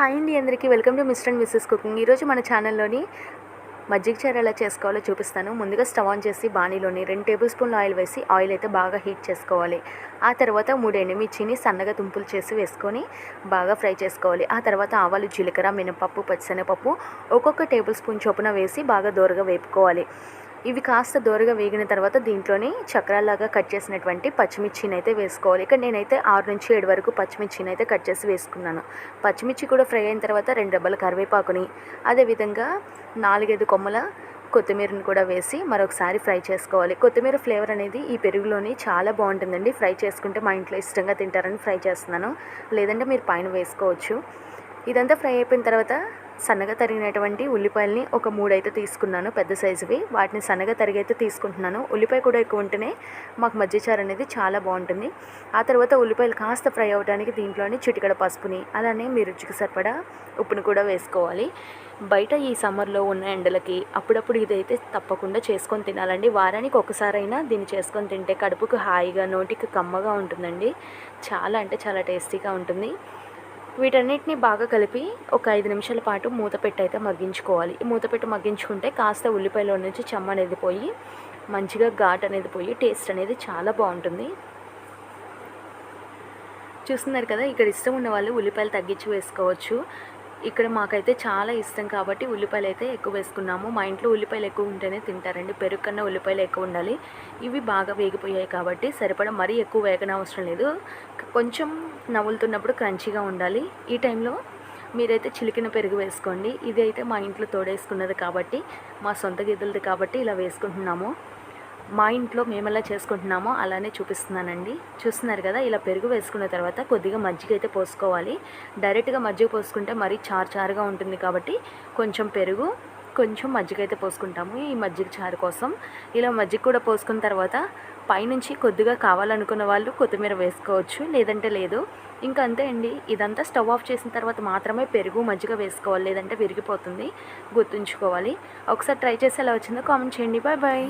Hi అండి అందరికీ. Welcome to Mr and Mrs cooking. ఈరోజు మన ఛానల్లోని మజ్జిగ చారు ఎలా చేసుకోవాలో చూపిస్తాను. ముందుగా స్టవ్ ఆన్ చేసి బాణీలోని రెండు టేబుల్ స్పూన్లు ఆయిల్ వేసి ఆయిల్ అయితే బాగా హీట్ చేసుకోవాలి. ఆ తర్వాత మూడు ఎండుమిర్చిని సన్నగా తుంపులు చేసి వేసుకొని బాగా ఫ్రై చేసుకోవాలి. ఆ తర్వాత ఆవాలు జీలకర్ర మినపప్పు పచ్చిశనగపప్పు ఒక్కొక్క టేబుల్ స్పూన్ చొప్పున వేసి బాగా దోరగా వేపుకోవాలి. ఇవి కాస్త దోరగా వేగిన తర్వాత దీంట్లోని చక్రాల్లాగా కట్ చేసినటువంటి పచ్చిమిర్చిని అయితే వేసుకోవాలి. ఇక్కడ నేనైతే ఆరు నుంచి ఏడు వరకు పచ్చిమిర్చిని అయితే కట్ చేసి వేసుకున్నాను. పచ్చిమిర్చి కూడా ఫ్రై అయిన తర్వాత రెండు డబ్బల కరివేపాకుని అదేవిధంగా నాలుగైదు కొమ్మల కొత్తిమీరని కూడా వేసి మరొకసారి ఫ్రై చేసుకోవాలి. కొత్తిమీర ఫ్లేవర్ అనేది ఈ పెరుగులోని చాలా బాగుంటుందండి. ఫ్రై చేసుకుంటే మా ఇంట్లో ఇష్టంగా తింటారని ఫ్రై చేస్తున్నాను. లేదంటే మీరు పైన వేసుకోవచ్చు. ఇదంతా ఫ్రై అయిపోయిన తర్వాత సన్నగా తరిగినటువంటి ఉల్లిపాయలని ఒక మూడు అయితే తీసుకున్నాను పెద్ద సైజువి. వాటిని సన్నగా తరిగి అయితే తీసుకుంటున్నాను. ఉల్లిపాయ కూడా ఎక్కువ ఉంటేనే మాకు మజ్జిచారు అనేది చాలా బాగుంటుంది. ఆ తర్వాత ఉల్లిపాయలు కాస్త ఫ్రై అవ్వడానికి దీంట్లోని చిటికడ పసుపుని అలానే మీ రుచికి సరిపడా ఉప్పుని కూడా వేసుకోవాలి. బయట ఈ సమ్మర్లో ఉన్న ఎండలకి అప్పుడప్పుడు ఇదైతే తప్పకుండా చేసుకొని తినాలండి. వారానికి ఒకసారైనా దీన్ని చేసుకొని తింటే కడుపుకు హాయిగా నోటికి కమ్మగా ఉంటుందండి. చాలా అంటే చాలా టేస్టీగా ఉంటుంది. వీటన్నిటిని బాగా కలిపి ఒక ఐదు నిమిషాల పాటు మూత పెట్టి అయితే మగ్గించుకోవాలి. ఈ మూత పెట్టి మగ్గించుకుంటే కాస్త ఉల్లిపాయలో నుంచి చెమ్మ అనేది పోయి మంచిగా ఘాట్ అనేది పోయి టేస్ట్ అనేది చాలా బాగుంటుంది. చూస్తున్నారు కదా ఇక్కడ ఇష్టం ఉన్న వాళ్ళు ఉల్లిపాయలు తగ్గించి వేసుకోవచ్చు. ఇక్కడ మాకైతే చాలా ఇష్టం కాబట్టి ఉల్లిపాయలు అయితే ఎక్కువ వేసుకున్నాము. మా ఇంట్లో ఉల్లిపాయలు ఎక్కువ ఉంటేనే తింటారండి. పెరుగు కన్నా ఉల్లిపాయలు ఎక్కువ ఉండాలి. ఇవి బాగా వేగిపోయాయి కాబట్టి సరిపడా మరీ ఎక్కువ వేగన అవసరం లేదు. కొంచెం నవ్వులుతున్నప్పుడు క్రంచీగా ఉండాలి. ఈ టైంలో మీరైతే చిలికిన పెరుగు వేసుకోండి. ఇది అయితే మా ఇంట్లో తోడేసుకున్నది కాబట్టి మా సొంత గిద్దలది కాబట్టి ఇలా వేసుకుంటున్నాము. మా ఇంట్లో మేము ఎలా చేసుకుంటున్నామో అలానే చూపిస్తున్నానండి. చూస్తున్నారు కదా ఇలా పెరుగు వేసుకున్న తర్వాత కొద్దిగా మజ్జిగ అయితే పోసుకోవాలి. డైరెక్ట్గా మజ్జిగ పోసుకుంటే మరీ చారు చారుగా ఉంటుంది కాబట్టి కొంచెం పెరుగు కొంచెం మజ్జిగ అయితే పోసుకుంటాము ఈ మజ్జిగ చారు కోసం. ఇలా మజ్జిగ కూడా పోసుకున్న తర్వాత పైనుంచి కొద్దిగా కావాలనుకున్న వాళ్ళు కొత్తిమీర వేసుకోవచ్చు లేదంటే లేదు. ఇంకా అంతే అండి. ఇదంతా స్టవ్ ఆఫ్ చేసిన తర్వాత మాత్రమే పెరుగు మజ్జిగ వేసుకోవాలి లేదంటే విరిగిపోతుంది. గుర్తుంచుకోవాలి. ఒకసారి ట్రై చేసి ఎలా వచ్చిందో కామెంట్ చేయండి. Bye bye.